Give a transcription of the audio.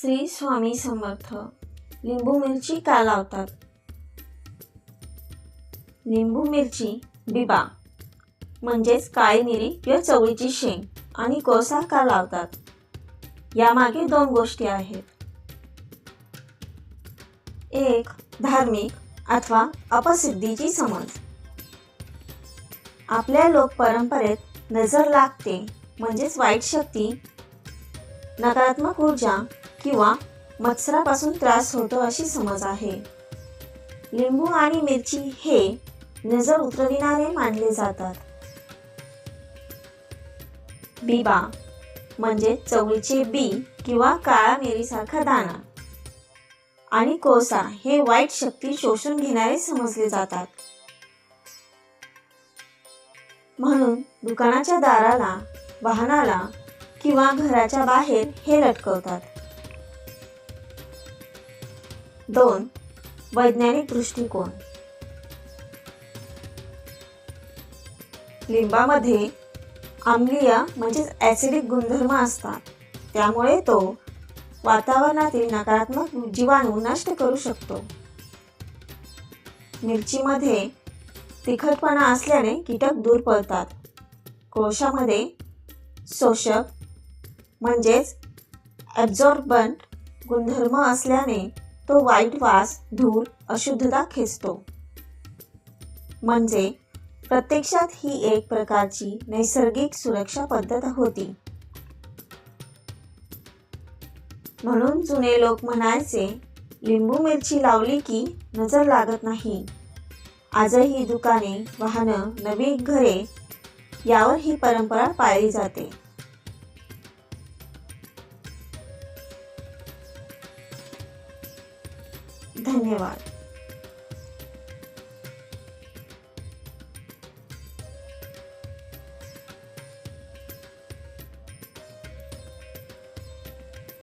श्री स्वामी समर्थ. लिंबू मिरची का लावतात? लिंबू मिरची बिबा. म्हणजेच काळी मिरी किंवा चवळीची शेंग आणि कोसा का लावतात? यामागे दोन गोष्टी आहेत. एक धार्मिक अथवा अपसिद्धीची समज. आपल्या लोक परंपरेत नजर लागते म्हणजेच वाईट शक्ती नकारात्मक ऊर्जा किंवा मत्सरापासून त्रास होतो अशी समज आहे. लिंबू आणि मिरची हे नजर उतरविणारे मानले जातात. बिबा म्हणजे चवळीचे बी किंवा काळा मिरीसारखा दाणा. आणि कोसा हे वाईट शक्ती शोषून घेणारे समजले जातात. म्हणून दुकानाच्या दाराला वाहनाला किंवा घराच्या बाहेर हे लटकवतात. दोन वैज्ञानिक दृष्टिकोन. लिंबामध्ये आम्लीय म्हणजेच ॲसिडिक गुणधर्म असतात. त्यामुळे तो वातावरणातील नकारात्मक जीवाणू नष्ट करू शकतो. मिरचीमध्ये तिखटपणा असल्याने कीटक दूर पळतात कोळशामध्ये शोषक म्हणजेच ॲब्झॉर्बंट गुणधर्म असल्याने तो वाईट वास धूर अशुद्धता खेचतो. म्हणजे प्रत्यक्षात ही एक प्रकारची नैसर्गिक सुरक्षा पद्धत होती. म्हणून जुने लोक म्हणायचे लिंबू मिरची लावली की नजर लागत नाही. आजही दुकाने वाहनं नवी घरे यावर ही परंपरा पाळली जाते. धन्यवाद